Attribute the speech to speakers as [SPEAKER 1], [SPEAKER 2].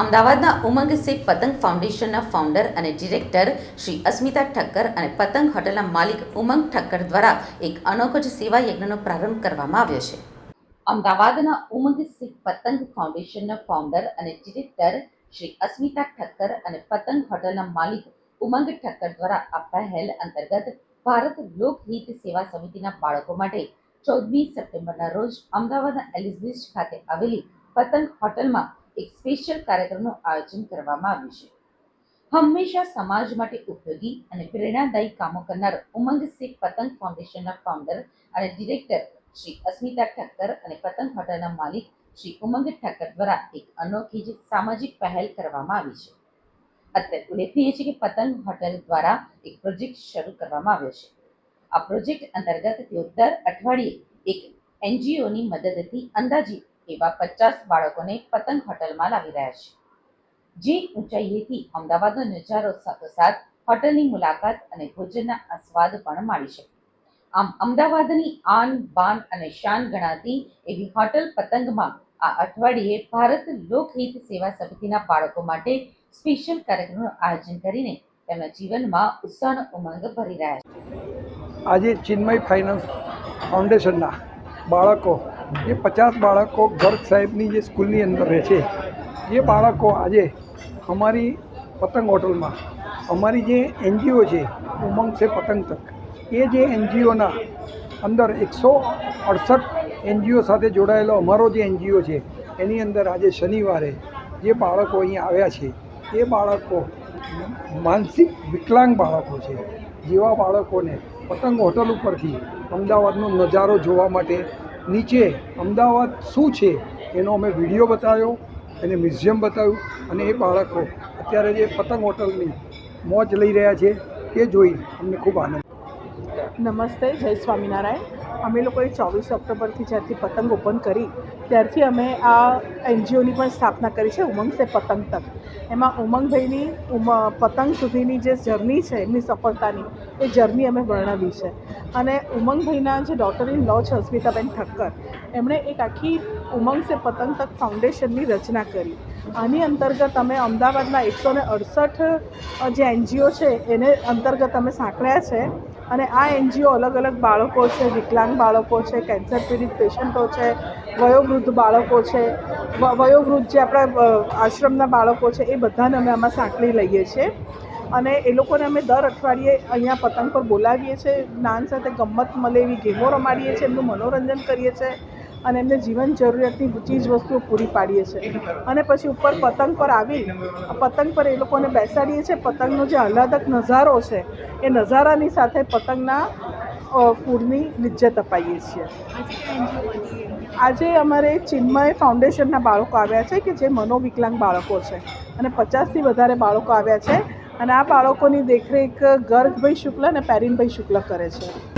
[SPEAKER 1] અમદાવાદના ઉમંગ સે પતંગ ફાઉન્ડેશનના ફાઉન્ડર અને ડિરેક્ટર શ્રી અસ્મિતા ઠક્કર અને પતંગ હોટલના માલિક ઉમંગ ઠક્કર દ્વારા એક અનોખો જ સેવા યજ્ઞનો પ્રારંભ કરવામાં આવ્યો છે. અમદાવાદના ઉમંગ સે પતંગ ફાઉન્ડેશનના ફાઉન્ડર અને ડિરેક્ટર શ્રી અસ્મિતા ઠક્કર અને પતંગ હોટલના માલિક ઉમંગ ઠક્કર દ્વારા આ પહેલ અંતર્ગત ભારત લોકહિત સેવા સમિતિના બાળકો માટે ચૌદમી સપ્ટેમ્બરના રોજ અમદાવાદના એલિઝ ખાતે આવેલી પતંગ હોટલમાં એક સ્પેશિયલ કાર્યક્રમનું આયોજન કરવામાં આવ્યું છે. હંમેશા સમાજ માટે ઉપયોગી અને પ્રેરણાદાયી કામો કરનાર ઉમંગ શીખ પતંગ ફાઉન્ડેશનના ફાઉન્ડર અને ડિરેક્ટર શ્રી અસ્મિતા ઠક્કર અને પતંગ હોટલના માલિક શ્રી ઉમંગ ઠક્કર દ્વારા એક અનોખી જ સામાજિક પહેલ કરવામાં આવી છે. અત્યારે ઉલ્લેખનીય છે કે પતંગ હોટલ દ્વારા એક પ્રોજેક્ટ શરૂ કરવામાં આવ્યો છે. આ પ્રોજેક્ટ અંતર્ગત તેઓ દર અઠવાડિયે એક એનજીઓની મદદથી અંદાજિત એવા પચાસ બાળકોને પતંગ હોટલમાં લાવી રહ્યા છે. જે ઊંચાઈએથી અમદાવાદનો નજારો સાથોસાથ હોટલની મુલાકાત અને ભોજનના આસ્વાદ પણ માણી શકે. આમ અમદાવાદની આન, બાન અને શાન ગણાતી એવી હોટલ પતંગમાં આ અઠવાડિયે ભારત લોકહિત સેવા સમિતિના બાળકો માટે સ્પેશિયલ કાર્યક્રમનું આયોજન કરીને તેમના જીવનમાં ઉત્સાહનો ઉમંગ ભરી રહ્યા છે.
[SPEAKER 2] આજે ચિન્મય ફાઇનાન્સ ફાઉન્ડેશનના બાળકો જે પચાસ બાળકો ગર્ગ સાહેબની જે સ્કૂલની અંદર રહે છે, એ બાળકો આજે અમારી પતંગ હોટલમાં, અમારી જે એનજીઓ છે, ઉમંગ છે પતંગ તક, એ જે એનજીઓના અંદર એકસો અડસઠ એનજીઓ સાથે જોડાયેલો અમારો જે એનજીઓ છે, એની અંદર આજે શનિવારે જે બાળકો અહીંયા આવ્યા છે, એ બાળકો માનસિક વિકલાંગ બાળકો છે, જેવા બાળકોને પતંગ હોટલ ઉપરથી અમદાવાદનો નજારો જોવા માટે નીચે અમદાવાદ શું છે એનો અમે વીડિયો બતાવ્યો, એને મ્યુઝિયમ બતાવ્યું અને એ બાળકો અત્યારે જે પતંગ હોટલની મોજ લઈ રહ્યા છે, તે જોઈ અમને ખૂબ આનંદ
[SPEAKER 3] નમસ્તે, જય સ્વામિનારાયણ. અમે લોકોએ ચોવીસ ઓક્ટોબરથી જ્યારથી પતંગ ઓપન કરી, ત્યારથી અમે આ એનજીઓની પણ સ્થાપના કરી છે, ઉમંગ સે પતંગ તક. એમાં ઉમંગભાઈની, ઉમ, પતંગ સુધીની જે જર્ની છે, એમની સફળતાની, એ જર્ની અમે વર્ણવી છે. અને ઉમંગભાઈના જે ડોટર ઇન લો છે, અસ્મિતાબેન ઠક્કર, એમણે એક આખી ઉમંગ સે પતંગ તક ફાઉન્ડેશનની રચના કરી. આની અંતર્ગત અમે અમદાવાદના એકસો ને અડસઠ જે એનજીઓ છે, એને અંતર્ગત અમે સાંકળ્યા છે. અને આ એનજીઓ અલગ અલગ બાળકો છે, વિકલાંગ બાળકો છે, કેન્સર પીડિત પેશન્ટો છે, વયોવૃદ્ધ બાળકો છે વયોવૃદ્ધ જે આપણા આશ્રમના બાળકો છે, એ બધાને અમે આમાં સાંકળી લઈએ છીએ. અને એ લોકોને અમે દર અઠવાડિયે અહીંયા પતંગ પર બોલાવીએ છીએ જ્ઞાન સાથે ગમત મળે એવી ગેમો રમાડીએ છીએ, એમનું મનોરંજન કરીએ છીએ. અને એમને જીવન જરૂરિયાતની ચીજ વસ્તુઓ પૂરી પાડીએ છીએ અને પછી ઉપર પતંગ પર આવી પતંગ પર એ લોકોને બેસાડીએ છીએ પતંગનો જે આહલાદક નજારો છે, એ નજારાની સાથે પતંગના ફૂડની લિજ્જત અપાઈએ છીએ. આજે અમારે ચિન્મય ફાઉન્ડેશનના બાળકો આવ્યા છે કે જે મનોવિકલાંગ બાળકો છે. અને પચાસથી વધારે બાળકો આવ્યા છે. અને આ બાળકોની દેખરેખ ગર્ગભાઈ શુક્લ અને પેરીનભાઈ શુક્લ કરે છે.